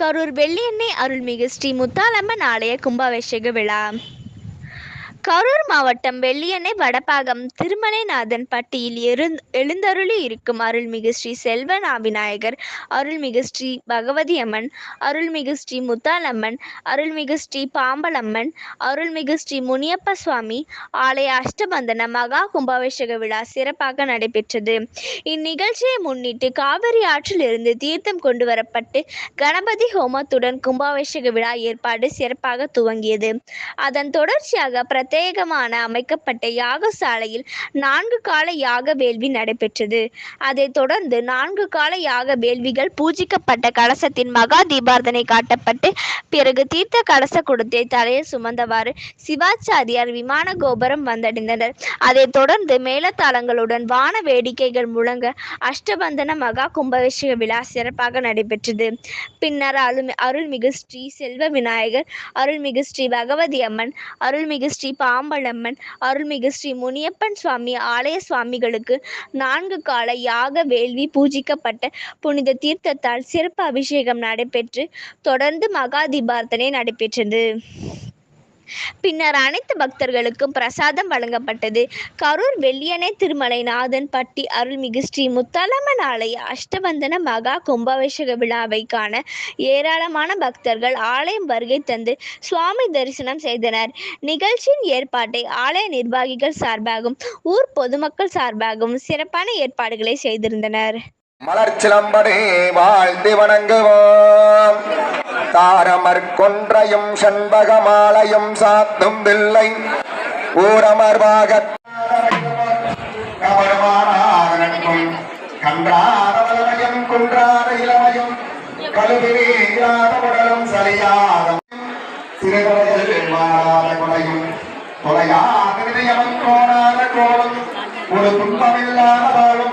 கரூர் வெள்ளியண்ணை அருள்மிகு ஸ்ரீ முத்தாலம்மன் ஆலய கும்பாபிஷேக விழா. கரூர் மாவட்டம் வெள்ளியண்ணை வடபாகம் திருமலைநாதன் பட்டியில் எழுந் எழுந்தருளி இருக்கும் அருள்மிகு ஸ்ரீ செல்வநாவிநாயகர் அருள்மிகு ஸ்ரீ பகவதி அம்மன் அருள்மிகு ஸ்ரீ முத்தாலம்மன் அருள்மிகு ஸ்ரீ பாம்பலம்மன் அருள்மிகு ஸ்ரீ முனியப்ப சுவாமி ஆலய அஷ்டபந்தன மகா கும்பாபிஷேக விழா சிறப்பாக நடைபெற்றது. இந்நிகழ்ச்சியை முன்னிட்டு காவிரி ஆற்றிலிருந்து தீர்த்தம் கொண்டு வரப்பட்டு கணபதி ஹோமத்துடன் கும்பாபிஷேக விழா ஏற்பாடு சிறப்பாக துவங்கியது. அதன் தொடர்ச்சியாக பிரத்யேகமான அமைக்கப்பட்ட யாகசாலையில் நான்கு கால யாக வேள்வி நடைபெற்றது. அதைத் தொடர்ந்து நான்கு கால யாக வேள்விகள் பூஜிக்கப்பட்ட கலசத்தின் மகா தீபார்த்தனை காட்டப்பட்டு பிறகு தீர்த்த கலச குடத்தை தலையில் சுமந்தவாறு சிவாச்சாரியார் விமான கோபுரம் வந்தடைந்தனர். அதைத் தொடர்ந்து மேலத்தாளங்களுடன் வான வேடிக்கைகள் முழங்க அஷ்டபந்தன மகா கும்பவிஷேக விழா சிறப்பாக நடைபெற்றது. பின்னர் அருள் அருள்மிகு ஸ்ரீ செல்வ விநாயகர் அருள்மிகு ஸ்ரீ பகவதி அம்மன் அருள்மிகு ஸ்ரீ பாம்பளம்மன் அருள்மிகு ஸ்ரீ முனியப்பன் சுவாமி ஆலய சுவாமிகளுக்கு நான்கு கால யாக வேள்வி பூஜிக்கப்பட்ட புனித தீர்த்தத்தால் சிறப்பு அபிஷேகம் நடைபெற்று தொடர்ந்து மகா தீபார்த்தனை நடைபெற்றது. பின்னர் அனைத்து பக்தர்களுக்கும் பிரசாதம் வழங்கப்பட்டது. கரூர் வெள்ளியணை திருமலை நாதன் பட்டி அருள்மிகு ஸ்ரீ முத்தாலம்மன் ஆலய அஷ்டபந்தன மகா கும்பாபிஷேக விழாவை காண ஏராளமான பக்தர்கள் ஆலயம் வருகை தந்து சுவாமி தரிசனம் செய்தனர். நிகழ்ச்சியின் ஏற்பாட்டை ஆலய நிர்வாகிகள் சார்பாகவும் ஊர் பொதுமக்கள் சார்பாகவும் சிறப்பான ஏற்பாடுகளை செய்திருந்தனர். மலர்ச்சிலம்படே வாழ்ந்து வணங்குவோம். தாரமர் கொன்றையும் செண்பகமாலையும் சாத்தும் தில்லை ஊரமர்வாக கவனமானாகனும் கன்றாரவலமையும் குன்றார இளமையும் உடலும் சிறுகுறையில் மாறாத குறையும் தொலையாத கோணாத கோலம் ஒரு துன்பமில்லாத வாழும்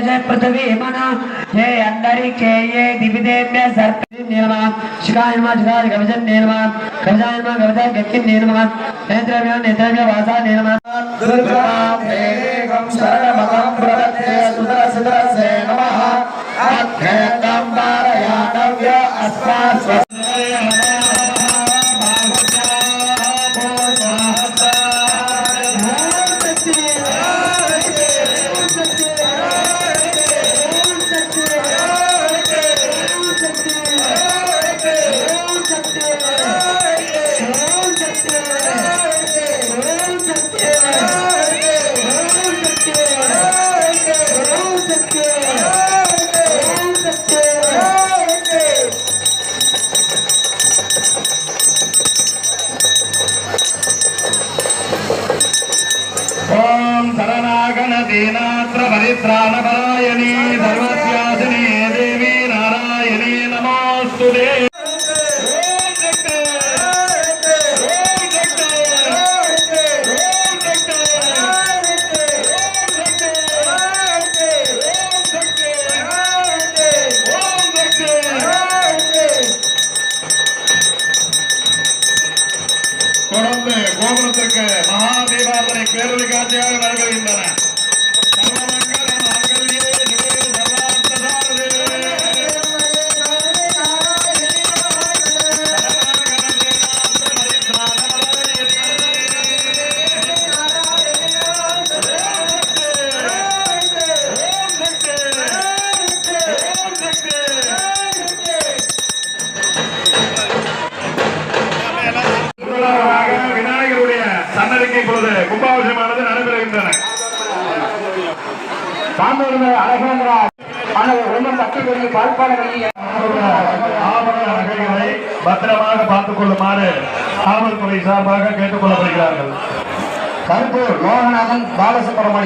जय पृथ्वी हिमना ये अंदरि के ये दिव्य दिव्यदेव्य सर्पिन निर्मा शिखायनमा शिखाय गवजन निर्मा गवजायनमा गवजन गति निर्मा नेत्रव्य नेत्रव्य वासा निर्मा दुर्गां देवं शरणमगं प्रदत्ते सुदर सुदर से नमः। अक्षयं पारयाणव्य अस्मात् शरणागणदीनात्र परित्राणपरायणी सर्वस्यासिनी देवी नारायणी नमोऽस्तु ते தொடர்ந்து கோபுரத்திற்கு மகாதீபாவளி பேரொழி காட்சியாக நடைபெறுகின்றன தட்டி கொண்டு பால்பாடவழி நடைபெறுகின்றன. நகைகளை பத்திரமாக பார்த்துக் கொள்ளுமாறு காவல்துறை சார்பாக கேட்டுக் கொள்ளப்படுகிறார்கள். கருப்பூர் லோகநாதன் பாலசுப்ரமணியன்